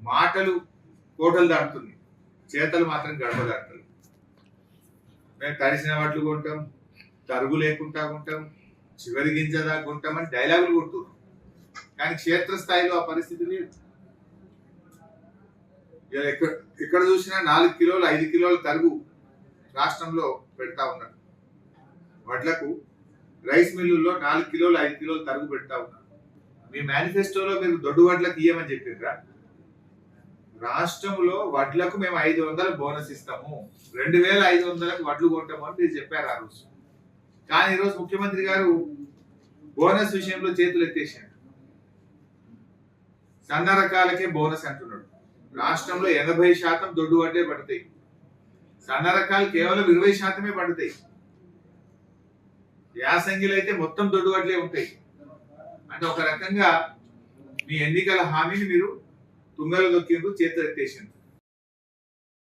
మాటలు కోటలు దాటుతుంది చేతలు మాత్రం గడప దాటుతుంది మేము తడిసిన వాటిలు కొంటాం తరుగు లేకుండా కొంటాం చివరి గింజ దాకా కొంటామని డైలాగులు కొడుతున్నాం కానీ క్షేత్రస్థాయిలో ఆ పరిస్థితి లేదు. ఇలా ఎక్కడ ఎక్కడ చూసినా నాలుగు కిలోలు ఐదు కిలోల తరుగు రాష్ట్రంలో పెడతా ఉన్నారు. వడ్లకు రైస్ మిల్లుల్లో నాలుగు కిలోలు ఐదు కిలోలు తరుగు పెడతా ఉన్నారు. మీ మేనిఫెస్టోలో మీరు దొడ్డు వడ్లకు ఇయ్యమని చెప్పారా రాష్ట్రంలో వడ్లకు మేము ఐదు వందలు బోనస్ ఇస్తాము. రెండు వేల ఐదు వందలకు వడ్లు కొంటాము అని మీరు చెప్పారు ఆ రోజు. కానీ ఈరోజు ముఖ్యమంత్రి గారు బోనస్ విషయంలో చేతులు ఎత్తేసాడు సన్న రకాలకే బోనస్ అంటున్నాడు. రాష్ట్రంలో ఎనభై శాతం దొడ్డు వడ్డే పడతాయి. సన్న రకాలు కేవలం ఇరవై శాతమే పడతాయి. యాసంగిలు అయితే మొత్తం దొడ్డు వడ్లే ఉంటాయి. అంటే ఒక రకంగా మీ ఎన్నికల హామీని మీరు తుంగలు దొక్కిండ్రు చేతులు ఎత్తేసిండ్రు.